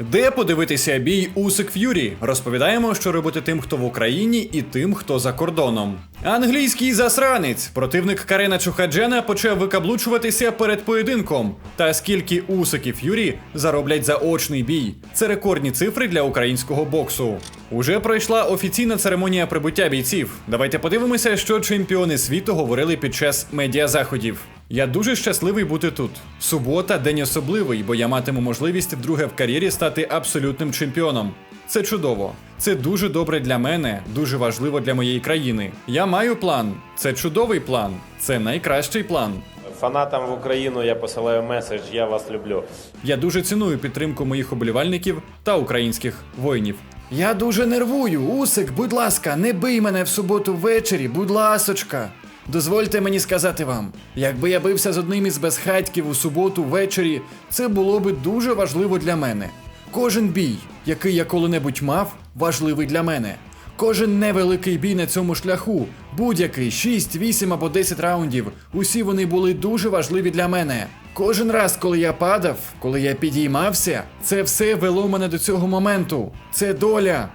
Де подивитися бій Усик Ф'юрі? Розповідаємо, що робити тим, хто в Україні, і тим, хто за кордоном. Англійський засранець. Противник Карена Чухаджена почав викаблучуватися перед поєдинком. Та скільки Усик і Ф'юрі зароблять за очний бій. Це рекордні цифри для українського боксу. Уже пройшла офіційна церемонія прибуття бійців. Давайте подивимося, що чемпіони світу говорили під час медіазаходів. Я дуже щасливий бути тут. Субота день особливий, бо я матиму можливість вдруге в кар'єрі стати абсолютним чемпіоном. Це чудово. Це дуже добре для мене, дуже важливо для моєї країни. Я маю план. Це чудовий план. Це найкращий план. Фанатам в Україну я посилаю меседж, я вас люблю. Я дуже ціную підтримку моїх оболівальників та українських воїнів. Я дуже нервую. Усик, будь ласка, не бий мене в суботу ввечері, будь ласочка. Дозвольте мені сказати вам, якби я бився з одним із безхатьків у суботу ввечері, це було би дуже важливо для мене. Кожен бій, який я коли-небудь мав, важливий для мене. Кожен невеликий бій на цьому шляху, будь-який 6, 8 або 10 раундів, усі вони були дуже важливі для мене. Кожен раз, коли я падав, коли я підіймався, це все вело мене до цього моменту. Це доля.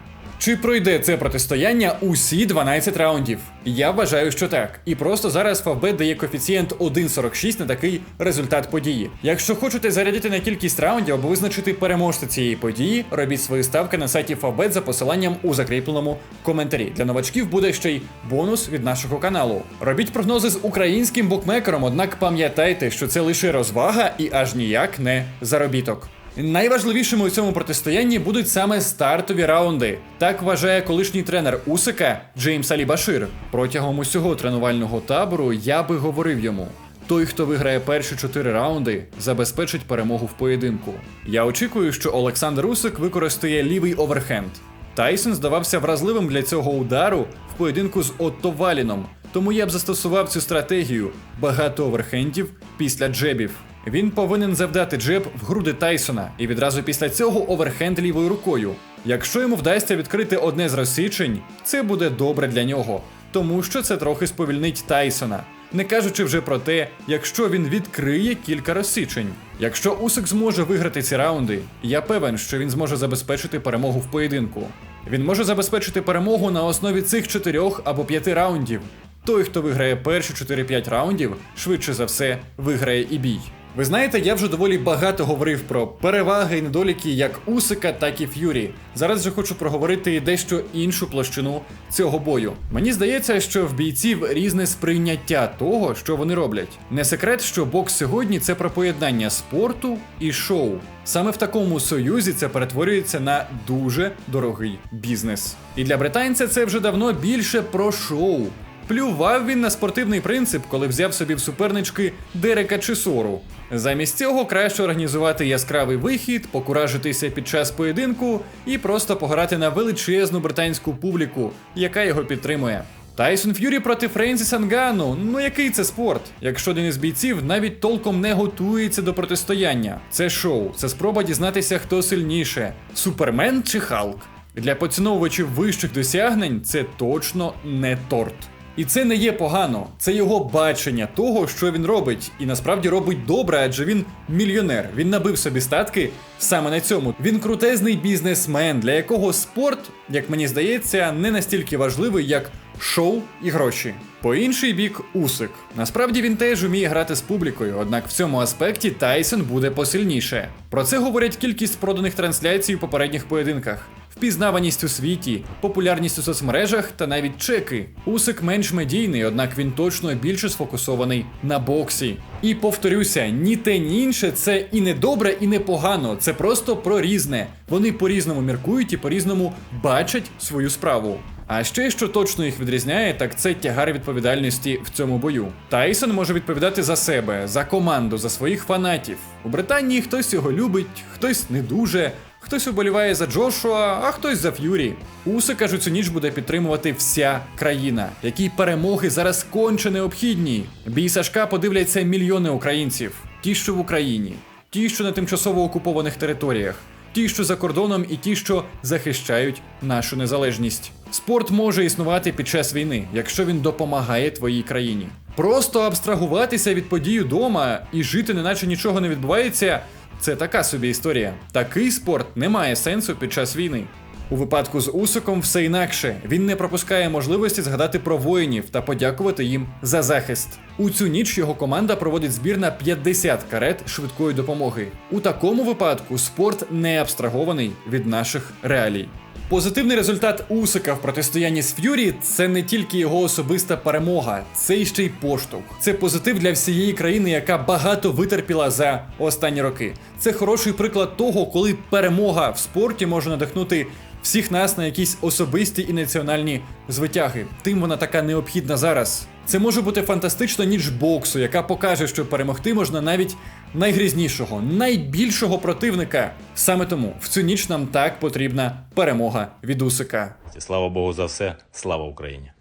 Чи пройде це протистояння усі 12 раундів? Я вважаю, що так. І просто зараз Фавбет дає коефіцієнт 1,46 на такий результат події. Якщо хочете зарядити на кількість раундів або визначити переможця цієї події, робіть свої ставки на сайті Фавбет за посиланням у закріпленому коментарі. Для новачків буде ще й бонус від нашого каналу. Робіть прогнози з українським букмекером, однак пам'ятайте, що це лише розвага і аж ніяк не заробіток. Найважливішими у цьому протистоянні будуть саме стартові раунди. Так вважає колишній тренер Усика Джеймс Алі Башир. Протягом усього тренувального табору я би говорив йому. Той, хто виграє перші чотири раунди, забезпечить перемогу в поєдинку. Я очікую, що Олександр Усик використає лівий оверхенд. Тайсон здавався вразливим для цього удару в поєдинку з Отто Валіном, тому я б застосував цю стратегію багато оверхендів після джебів. Він повинен завдати джеб в груди Тайсона і відразу після цього оверхенд лівою рукою. Якщо йому вдасться відкрити одне з розсічень, це буде добре для нього, тому що це трохи сповільнить Тайсона. Не кажучи вже про те, якщо він відкриє кілька розсічень. Якщо Усик зможе виграти ці раунди, я певен, що він зможе забезпечити перемогу в поєдинку. Він може забезпечити перемогу на основі цих чотирьох або п'яти раундів. Той, хто виграє перші 4-5 раундів, швидше за все виграє і бій. Ви знаєте, я вже доволі багато говорив про переваги і недоліки як Усика, так і Ф'юрі. Зараз же хочу проговорити дещо іншу площину цього бою. Мені здається, що в бійців різне сприйняття того, що вони роблять. Не секрет, що бокс сьогодні це про поєднання спорту і шоу. Саме в такому союзі це перетворюється на дуже дорогий бізнес. І для британця це вже давно більше про шоу. Плював він на спортивний принцип, коли взяв собі в супернички Дерека Чесору. Замість цього краще організувати яскравий вихід, покуражитися під час поєдинку і просто пограти на величезну британську публіку, яка його підтримує. Тайсон Ф'юрі проти Френсіса Нгану. Ну який це спорт? Якщо один із бійців навіть толком не готується до протистояння. Це шоу, це спроба дізнатися, хто сильніше: Супермен чи Халк. Для поціновувачів вищих досягнень це точно не торт. І це не є погано, це його бачення того, що він робить, і насправді робить добре, адже він мільйонер. Він набив собі статки саме на цьому. Він крутезний бізнесмен, для якого спорт, як мені здається, не настільки важливий, як шоу і гроші. По інший бік, Усик. Насправді він теж вміє грати з публікою, однак в цьому аспекті Тайсон буде посильніше. Про це говорять кількість проданих трансляцій у попередніх поєдинках. Впізнаваність у світі, популярність у соцмережах та навіть чеки. Усик менш медійний, однак він точно більше сфокусований на боксі. І повторюся, ні те, ні інше це і не добре, і не погано. Це просто про різне. Вони по-різному міркують і по-різному бачать свою справу. А ще що точно їх відрізняє, так це тягар відповідальності в цьому бою. Тайсон може відповідати за себе, за команду, за своїх фанатів. У Британії хтось його любить, хтось не дуже. Хтось уболіває за Джошуа, а хтось за Ф'юрі. Усика ж цю ніч буде підтримувати вся країна, якій перемоги зараз конче необхідні. Бій Сашка подивляться мільйони українців, ті, що в Україні, ті, що на тимчасово окупованих територіях, ті, що за кордоном, і ті, що захищають нашу незалежність. Спорт може існувати під час війни, якщо він допомагає твоїй країні. Просто абстрагуватися від подій дома і жити, неначе нічого не відбувається. Це така собі історія. Такий спорт не має сенсу під час війни. У випадку з Усиком все інакше. Він не пропускає можливості згадати про воїнів та подякувати їм за захист. У цю ніч його команда проводить збір на 50 карет швидкої допомоги. У такому випадку спорт не абстрагований від наших реалій. Позитивний результат Усика в протистоянні з Ф'юрі це не тільки його особиста перемога, це ще й поштовх. Це позитив для всієї країни, яка багато витерпіла за останні роки. Це хороший приклад того, коли перемога в спорті може надихнути всіх нас на якісь особисті і національні звитяги. Тим вона така необхідна зараз. Це може бути фантастична ніч боксу, яка покаже, що перемогти можна навіть найгрізнішого, найбільшого противника. Саме тому в цю ніч нам так потрібна перемога від Усика. Слава Богу за все. Слава Україні.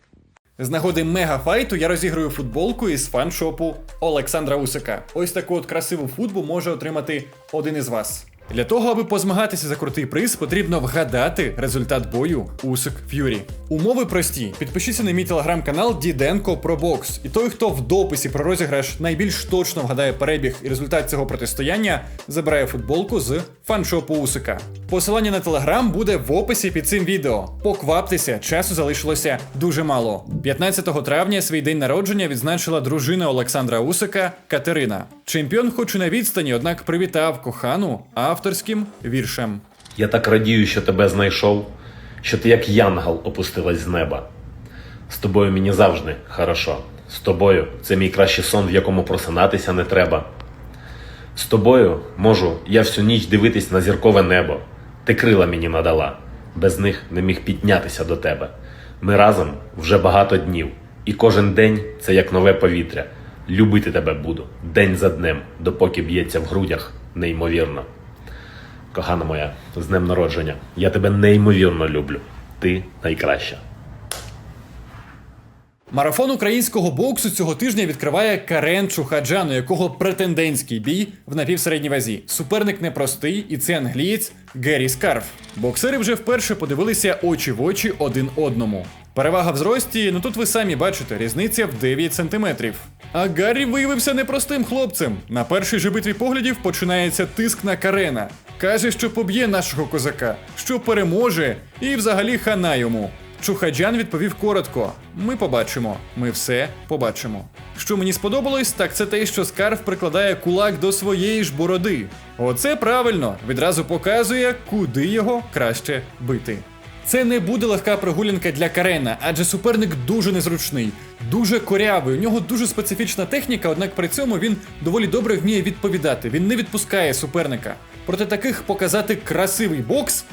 З нагоди мегафайту я розіграю футболку із фан-шопу Олександра Усика. Ось таку от красиву футбу може отримати один із вас. Для того, аби позмагатися за крутий приз, потрібно вгадати результат бою Усик Ф'юрі. Умови прості. Підпишіться на мій телеграм-канал Діденко про бокс. І той, хто в дописі про розіграш найбільш точно вгадає перебіг і результат цього протистояння, забирає футболку з фаншопу Усика. Посилання на телеграм буде в описі під цим відео. Покваптеся, часу залишилося дуже мало. 15 травня свій день народження відзначила дружина Олександра Усика Катерина. Чемпіон, хоч і на відстані, однак привітав кохану авторським віршем. Я так радію, що тебе знайшов, що ти як янгол опустилась з неба. З тобою мені завжди хорошо. З тобою це мій кращий сон, в якому просинатися не треба. З тобою можу я всю ніч дивитись на зіркове небо. Ти крила мені надала, без них не міг піднятися до тебе. Ми разом вже багато днів, і кожен день це як нове повітря. Любити тебе буду день за днем, допоки б'ється в грудях неймовірно. Кохана моя, з днем народження. Я тебе неймовірно люблю. Ти найкраща. Марафон українського боксу цього тижня відкриває Карен Чухаджан, у якого претендентський бій в напівсередній вазі. Суперник непростий, і це англієць Геррі Скарф. Боксери вже вперше подивилися очі в очі один одному. Перевага в зрості, ну тут ви самі бачите, різниця в 9 сантиметрів. А Гаррі виявився непростим хлопцем. На першій же битві поглядів починається тиск на Карена. Каже, що поб'є нашого козака, що переможе, і взагалі хана йому. Чухаджан відповів коротко: ми побачимо, ми все побачимо. Що мені сподобалось, так це те, що скарф прикладає кулак до своєї ж бороди. Оце правильно, відразу показує, куди його краще бити. Це не буде легка прогулянка для Карена, адже суперник дуже незручний, дуже корявий. У нього дуже специфічна техніка, однак при цьому він доволі добре вміє відповідати. Він не відпускає суперника. Проти таких показати красивий бокс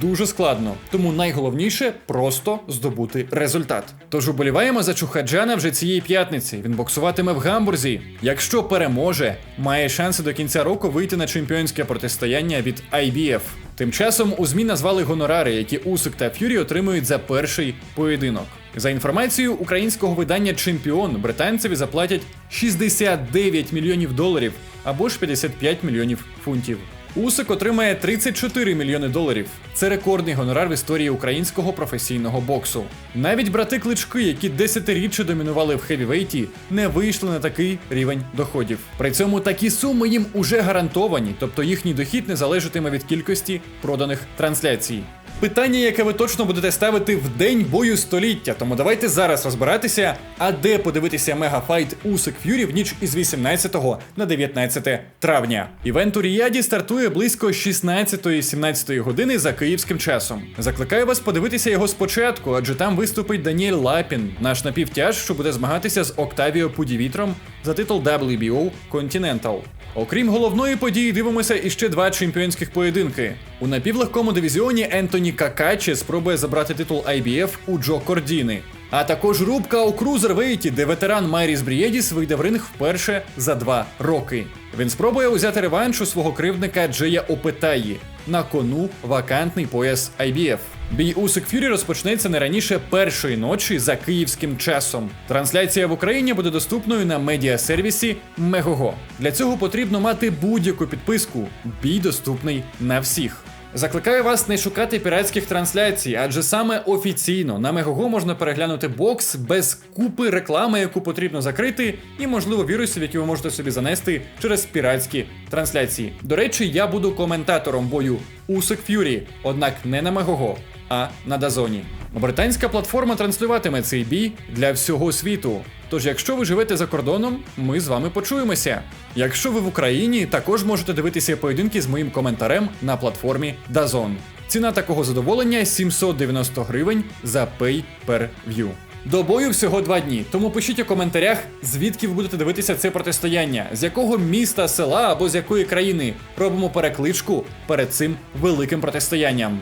дуже складно. Тому найголовніше просто здобути результат. Тож уболіваємо за Чухаджана вже цієї п'ятниці. Він боксуватиме в Гамбурзі. Якщо переможе, має шанси до кінця року вийти на чемпіонське протистояння від IBF. Тим часом у ЗМІ назвали гонорари, які Усик та Ф'юрі отримують за перший поєдинок. За інформацією українського видання Чемпіон британцеві заплатять 69 мільйонів доларів або ж 55 мільйонів фунтів. Усик отримає 34 мільйони доларів. Це рекордний гонорар в історії українського професійного боксу. Навіть брати клички, які десятиріччя домінували в хевівейті, не вийшли на такий рівень доходів. При цьому такі суми їм уже гарантовані, тобто їхній дохід не залежатиме від кількості проданих трансляцій. Питання, яке ви точно будете ставити в день бою століття. Тому давайте зараз розбиратися, а де подивитися мегафайт Усик Ф'юрі в ніч із 18 на 19 травня. Івент у Ріяді стартує близько 16-17 години за київським часом. Закликаю вас подивитися його спочатку, адже там виступить Даніель Лапін, наш напівтяж, що буде змагатися з Октавіо Пудівітром за титул WBO Continental. Окрім головної події, дивимося іще два чемпіонських поєдинки. У напівлегкому дивізіоні Ентоні Какачі спробує забрати титул IBF у Джо Кордіни. А також рубка у крузервейті, де ветеран Майріс Брієдіс вийде в ринг вперше за два роки. Він спробує узяти реванш у свого кривдника Джея Опетаї. На кону вакантний пояс IBF. Бій Усик Фюрі розпочнеться не раніше першої ночі за київським часом. Трансляція в Україні буде доступною на медіасервісі Мегого. Для цього потрібно мати будь-яку підписку. Бій доступний на всіх. Закликаю вас не шукати піратських трансляцій, адже саме офіційно на Мегого можна переглянути бокс без купи реклами, яку потрібно закрити, і можливо вірусів, які ви можете собі занести через піратські трансляції. До речі, я буду коментатором бою Усик Ф'юрі, однак не на Мегого, а на Дазоні. Британська платформа транслюватиме цей бій для всього світу. Тож, якщо ви живете за кордоном, ми з вами почуємося. Якщо ви в Україні, також можете дивитися поєдинки з моїм коментарем на платформі Дазон. Ціна такого задоволення 790 гривень за Pay per View. До бою всього два дні, тому пишіть у коментарях, звідки ви будете дивитися це протистояння, з якого міста, села або з якої країни робимо перекличку перед цим великим протистоянням.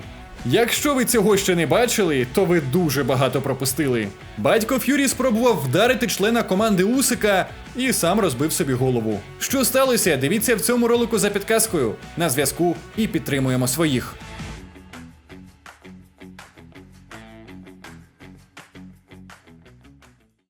Якщо ви цього ще не бачили, то ви дуже багато пропустили. Батько Ф'юрі спробував вдарити члена команди Усика і сам розбив собі голову. Що сталося? Дивіться в цьому ролику за підказкою. На зв'язку і підтримуємо своїх.